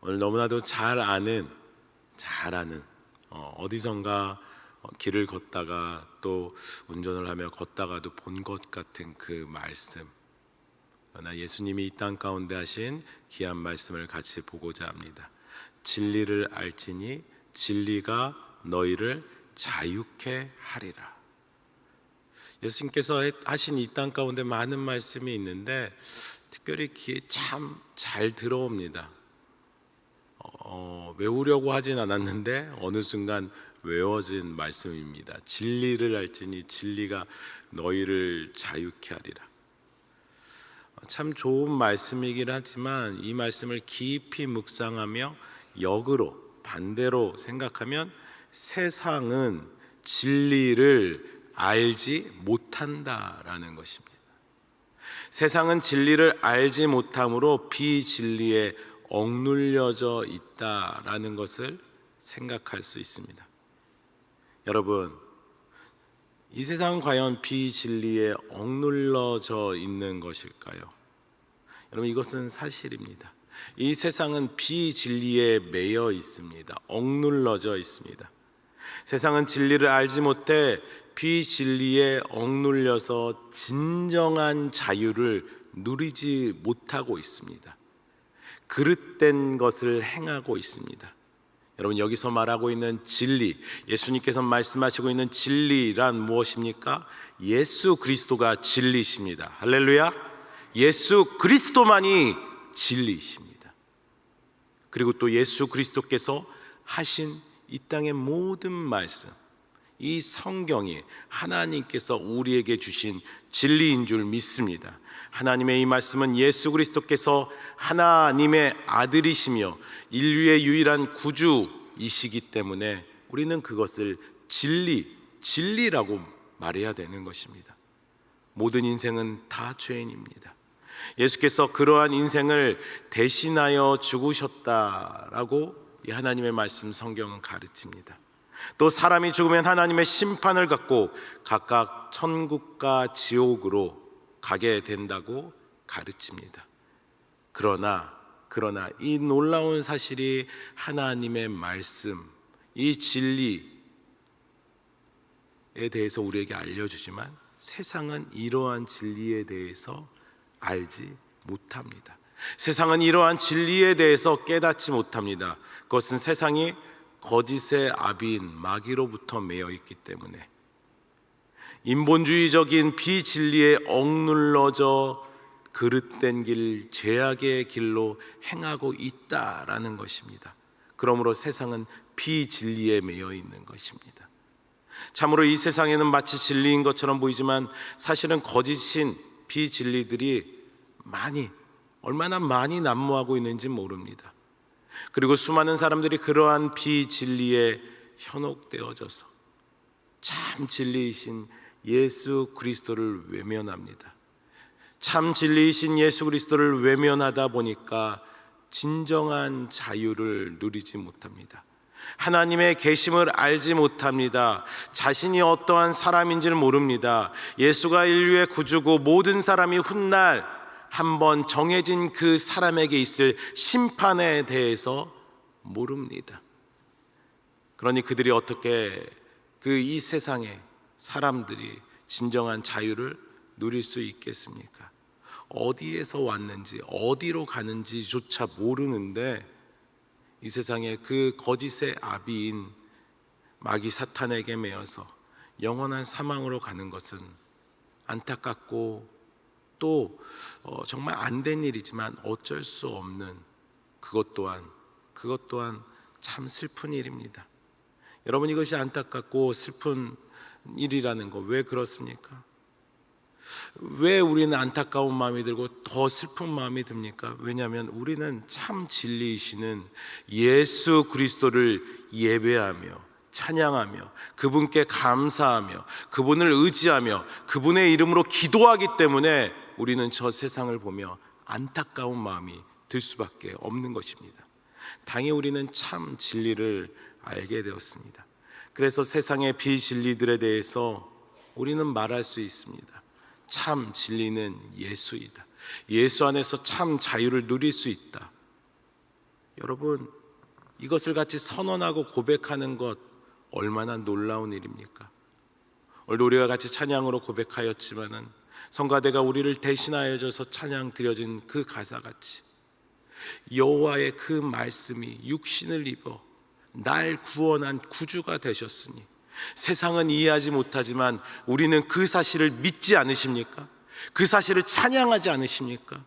오늘 너무나도 잘 아는 잘 아는 어, 어디선가 어, 길을 걷다가 또 운전을 하며 걷다가도 본 것 같은 그 말씀. 그러나 예수님이 이 땅 가운데 하신 귀한 말씀을 같이 보고자 합니다. 진리를 알지니 진리가 너희를 자유케 하리라. 예수님께서 하신 이 땅 가운데 많은 말씀이 있는데 특별히 귀에 참 잘 들어옵니다. 어, 외우려고 하진 않았는데 어느 순간 외워진 말씀입니다. 진리를 알지니 진리가 너희를 자유케 하리라. 어, 참 좋은 말씀이긴 하지만 이 말씀을 깊이 묵상하며 역으로 반대로 생각하면 세상은 진리를 알지 못한다라는 것입니다. 세상은 진리를 알지 못함으로 비진리에 억눌려져 있다라는 것을 생각할 수 있습니다. 여러분, 이 세상은 과연 비진리에 억눌러져 있는 것일까요? 여러분, 이것은 사실입니다. 이 세상은 비진리에 매여 있습니다. 억눌러져 있습니다. 세상은 진리를 알지 못해 비진리에 억눌려서 진정한 자유를 누리지 못하고 있습니다. 그릇된 것을 행하고 있습니다. 여러분 여기서 말하고 있는 진리, 예수님께서 말씀하시고 있는 진리란 무엇입니까? 예수 그리스도가 진리십니다. 할렐루야. 예수 그리스도만이 진리십니다. 그리고 또 예수 그리스도께서 하신 이 땅의 모든 말씀, 이 성경이 하나님께서 우리에게 주신 진리인 줄 믿습니다. 하나님의 이 말씀은 예수 그리스도께서 하나님의 아들이시며 인류의 유일한 구주이시기 때문에 우리는 그것을 진리, 진리라고 말해야 되는 것입니다. 모든 인생은 다 죄인입니다. 예수께서 그러한 인생을 대신하여 죽으셨다라고 이 하나님의 말씀 성경은 가르칩니다. 또 사람이 죽으면 하나님의 심판을 갖고 각각 천국과 지옥으로 가게 된다고 가르칩니다. 그러나 그러나 이 놀라운 사실이 하나님의 말씀, 이 진리에 대해서 우리에게 알려주지만 세상은 이러한 진리에 대해서 알지 못합니다. 세상은 이러한 진리에 대해서 깨닫지 못합니다. 그것은 세상이 거짓의 아비인 마귀로부터 매여 있기 때문에 인본주의적인 비진리에 억눌러져 그릇된 길, 죄악의 길로 행하고 있다라는 것입니다. 그러므로 세상은 비진리에 매여 있는 것입니다. 참으로 이 세상에는 마치 진리인 것처럼 보이지만 사실은 거짓인 비진리들이 많이 얼마나 많이 난무하고 있는지 모릅니다. 그리고 수많은 사람들이 그러한 비진리에 현혹되어져서 참 진리이신 예수 그리스도를 외면합니다. 참 진리이신 예수 그리스도를 외면하다 보니까 진정한 자유를 누리지 못합니다. 하나님의 계심을 알지 못합니다. 자신이 어떠한 사람인지를 모릅니다. 예수가 인류의 구주고 모든 사람이 훗날 한번 정해진 그 사람에게 있을 심판에 대해서 모릅니다. 그러니 그들이 어떻게 그 이 세상에 사람들이 진정한 자유를 누릴 수 있겠습니까? 어디에서 왔는지 어디로 가는지조차 모르는데 이 세상에 그 거짓의 아비인 마귀 사탄에게 매여서 영원한 사망으로 가는 것은 안타깝고 또 어, 정말 안 된 일이지만 어쩔 수 없는 그것 또한 그것 또한 참 슬픈 일입니다. 여러분 이것이 안타깝고 슬픈 일이라는 거 왜 그렇습니까? 왜 우리는 안타까운 마음이 들고 더 슬픈 마음이 듭니까? 왜냐하면 우리는 참 진리이시는 예수 그리스도를 예배하며 찬양하며 그분께 감사하며 그분을 의지하며 그분의 이름으로 기도하기 때문에 우리는 저 세상을 보며 안타까운 마음이 들 수밖에 없는 것입니다. 당연히 우리는 참 진리를 알게 되었습니다. 그래서 세상의 비진리들에 대해서 우리는 말할 수 있습니다. 참 진리는 예수이다. 예수 안에서 참 자유를 누릴 수 있다. 여러분 이것을 같이 선언하고 고백하는 것 얼마나 놀라운 일입니까? 오늘 우리가 같이 찬양으로 고백하였지만은 성가대가 우리를 대신하여 줘서 찬양 드려진 그 가사 같이 여호와의 그 말씀이 육신을 입어 날 구원한 구주가 되셨으니 세상은 이해하지 못하지만 우리는 그 사실을 믿지 않으십니까? 그 사실을 찬양하지 않으십니까?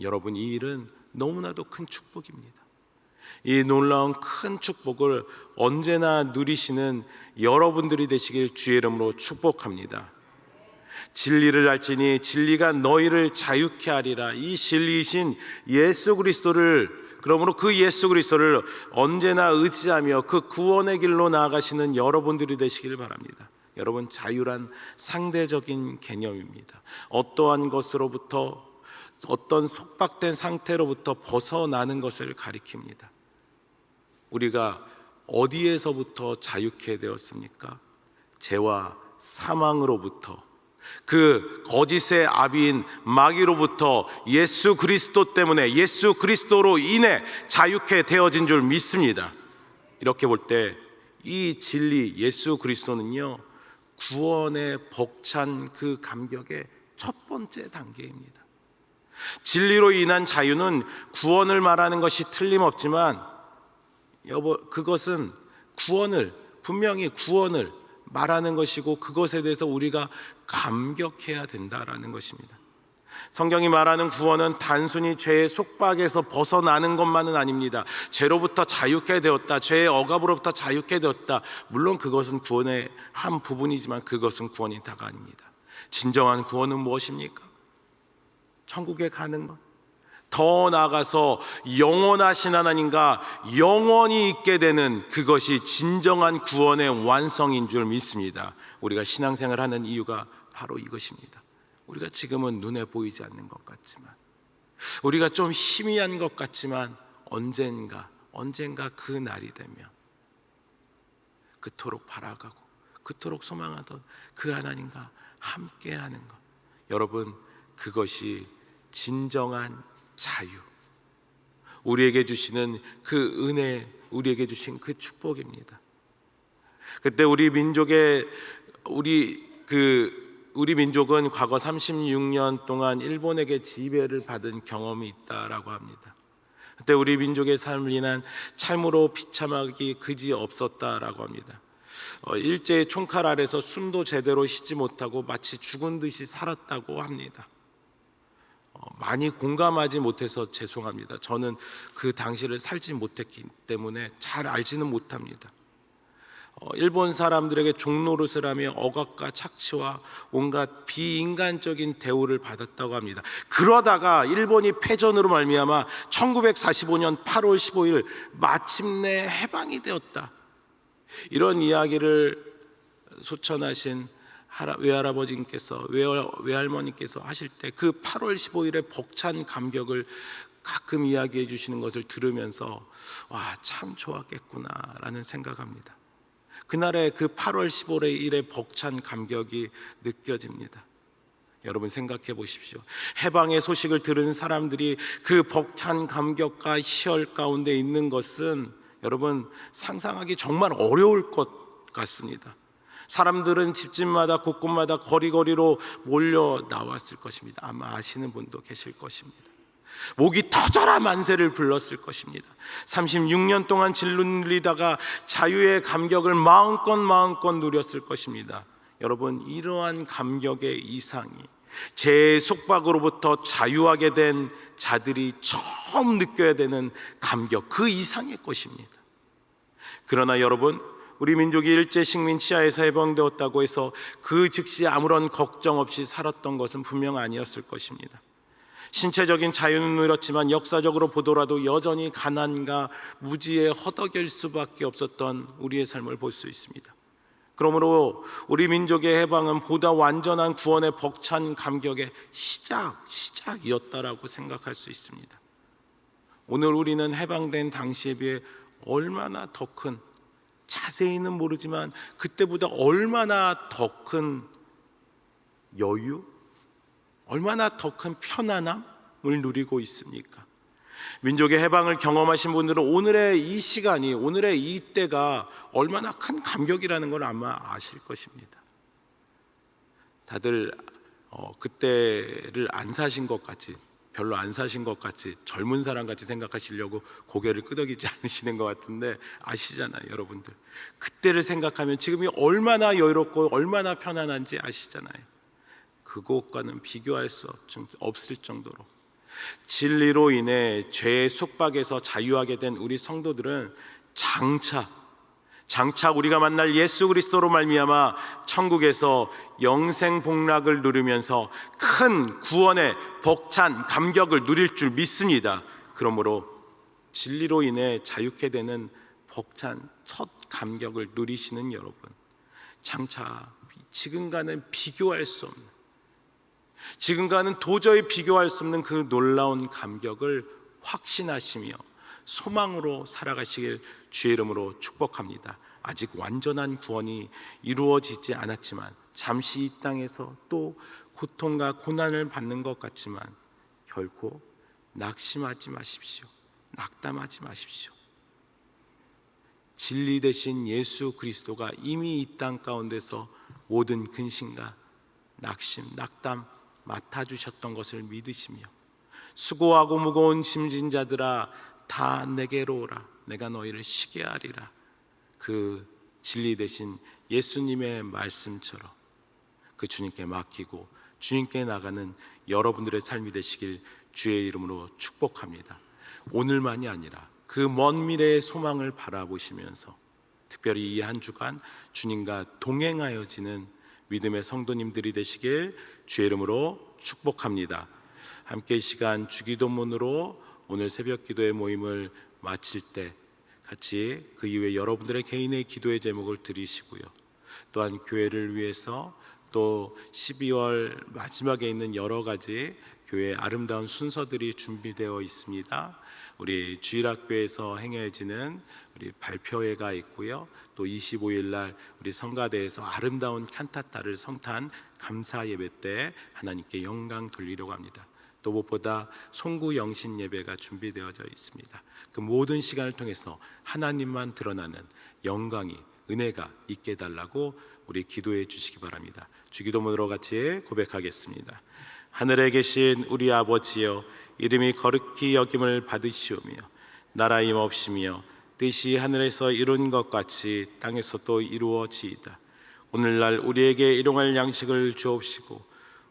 여러분 이 일은 너무나도 큰 축복입니다. 이 놀라운 큰 축복을 언제나 누리시는 여러분들이 되시길 주의 이름으로 축복합니다. 진리를 알지니 진리가 너희를 자유케 하리라. 이 진리이신 예수 그리스도를 그러므로 그 예수 그리스도를 언제나 의지하며 그 구원의 길로 나아가시는 여러분들이 되시길 바랍니다. 여러분 자유란 상대적인 개념입니다. 어떠한 것으로부터 어떤 속박된 상태로부터 벗어나는 것을 가리킵니다. 우리가 어디에서부터 자유케 되었습니까? 죄와 사망으로부터 그 거짓의 아비인 마귀로부터 예수 그리스도 때문에 예수 그리스도로 인해 자유케 되어진 줄 믿습니다. 이렇게 볼 때 이 진리 예수 그리스도는요 구원의 벅찬 그 감격의 첫 번째 단계입니다. 진리로 인한 자유는 구원을 말하는 것이 틀림없지만 여보 그것은 구원을 분명히 구원을 말하는 것이고 그것에 대해서 우리가 감격해야 된다라는 것입니다. 성경이 말하는 구원은 단순히 죄의 속박에서 벗어나는 것만은 아닙니다. 죄로부터 자유케 되었다. 죄의 억압으로부터 자유케 되었다. 물론 그것은 구원의 한 부분이지만 그것은 구원이 다가 아닙니다. 진정한 구원은 무엇입니까? 천국에 가는 것. 더 나아가서 영원하신 하나님과 영원히 있게 되는 그것이 진정한 구원의 완성인 줄 믿습니다. 우리가 신앙생활 하는 이유가 바로 이것입니다. 우리가 지금은 눈에 보이지 않는 것 같지만 우리가 좀 희미한 것 같지만 언젠가 언젠가 그 날이 되면 그토록 바라가고 그토록 소망하던 그 하나님과 함께하는 것 여러분 그것이 진정한 자유 우리에게 주시는 그 은혜 우리에게 주신 그 축복입니다. 그때 우리 민족의 우리 그 우리 민족은 과거 36년 동안 일본에게 지배를 받은 경험이 있다라고 합니다. 그때 우리 민족의 삶을 인한 참으로 비참하기 그지 없었다라고 합니다. 어, 일제의 총칼 아래서 숨도 제대로 쉬지 못하고 마치 죽은 듯이 살았다고 합니다. 어, 많이 공감하지 못해서 죄송합니다. 저는 그 당시를 살지 못했기 때문에 잘 알지는 못합니다. 어, 일본 사람들에게 종노릇을 하며 억압과 착취와 온갖 비인간적인 대우를 받았다고 합니다. 그러다가 일본이 패전으로 말미암아 1945년 8월 15일 마침내 해방이 되었다. 이런 이야기를 소천하신 외할아버지께서 외할, 외할머니께서 하실 때 그 8월 15일의 벅찬 감격을 가끔 이야기해 주시는 것을 들으면서 와 참 좋았겠구나라는 생각합니다. 그날의 그 8월 15일의 벅찬 감격이 느껴집니다. 여러분 생각해 보십시오. 해방의 소식을 들은 사람들이 그 벅찬 감격과 희열 가운데 있는 것은 여러분 상상하기 정말 어려울 것 같습니다. 사람들은 집집마다 곳곳마다 거리거리로 몰려 나왔을 것입니다. 아마 아시는 분도 계실 것입니다. 목이 터져라 만세를 불렀을 것입니다. 36년 동안 질르리다가 자유의 감격을 마음껏 마음껏 누렸을 것입니다. 여러분 이러한 감격의 이상이 제 속박으로부터 자유하게 된 자들이 처음 느껴야 되는 감격 그 이상의 것입니다. 그러나 여러분 우리 민족이 일제 식민 치하에서 해방되었다고 해서 그 즉시 아무런 걱정 없이 살았던 것은 분명 아니었을 것입니다. 신체적인 자유는 누렸지만 역사적으로 보더라도 여전히 가난과 무지에 허덕일 수밖에 없었던 우리의 삶을 볼 수 있습니다. 그러므로 우리 민족의 해방은 보다 완전한 구원의 벅찬 감격의 시작, 시작이었다라고 생각할 수 있습니다. 오늘 우리는 해방된 당시에 비해 얼마나 더 큰 자세히는 모르지만 그때보다 얼마나 더 큰 여유, 얼마나 더 큰 편안함을 누리고 있습니까? 민족의 해방을 경험하신 분들은 오늘의 이 시간이 오늘의 이 때가 얼마나 큰 감격이라는 걸 아마 아실 것입니다. 다들 어, 그때를 안 사신 것 같이 별로 안 사신 것 같이 젊은 사람 같이 생각하시려고 고개를 끄덕이지 않으시는 것 같은데 아시잖아요, 여러분들. 그때를 생각하면 지금이 얼마나 여유롭고 얼마나 편안한지 아시잖아요. 그것과는 비교할 수 없- 없을 정도로 진리로 인해 죄의 속박에서 자유하게 된 우리 성도들은 장차 장차 우리가 만날 예수 그리스도로 말미암아 천국에서 영생 복락을 누리면서 큰 구원의 벅찬 감격을 누릴 줄 믿습니다. 그러므로 진리로 인해 자유케 되는 벅찬 첫 감격을 누리시는 여러분 장차 지금과는 비교할 수 없는 지금과는 도저히 비교할 수 없는 그 놀라운 감격을 확신하시며 소망으로 살아가시길 주의 이름으로 축복합니다. 아직 완전한 구원이 이루어지지 않았지만 잠시 이 땅에서 또 고통과 고난을 받는 것 같지만 결코 낙심하지 마십시오. 낙담하지 마십시오. 진리 되신 예수 그리스도가 이미 이 땅 가운데서 모든 근심과 낙심, 낙담 맡아 주셨던 것을 믿으시며 수고하고 무거운 짐진 자들아 다 내게로 오라 내가 너희를 쉬게 하리라 그 진리 되신 예수님의 말씀처럼 그 주님께 맡기고 주님께 나가는 여러분들의 삶이 되시길 주의 이름으로 축복합니다. 오늘만이 아니라 그 먼 미래의 소망을 바라보시면서 특별히 이 한 주간 주님과 동행하여지는 믿음의 성도님들이 되시길 주의 이름으로 축복합니다. 함께 이 시간 주기도문으로 오늘 새벽 기도의 모임을 마칠 때 같이 그 이후에 여러분들의 개인의 기도의 제목을 드리시고요. 또한 교회를 위해서 또 12월 마지막에 있는 여러 가지 교회 아름다운 순서들이 준비되어 있습니다. 우리 주일학교에서 행해지는 우리 발표회가 있고요. 또 25일 날 우리 성가대에서 아름다운 칸타타를 성탄 감사 예배 때 하나님께 영광 돌리려고 합니다. 또 무엇보다 송구 영신 예배가 준비되어져 있습니다. 그 모든 시간을 통해서 하나님만 드러나는 영광이 은혜가 있게 해달라고 우리 기도해 주시기 바랍니다. 주기도문으로 같이 고백하겠습니다. 하늘에 계신 우리 아버지여 이름이 거룩히 여김을 받으시오며 나라 임없으며 뜻이 하늘에서 이룬 것 같이 땅에서도 이루어지이다. 오늘날 우리에게 일용할 양식을 주옵시고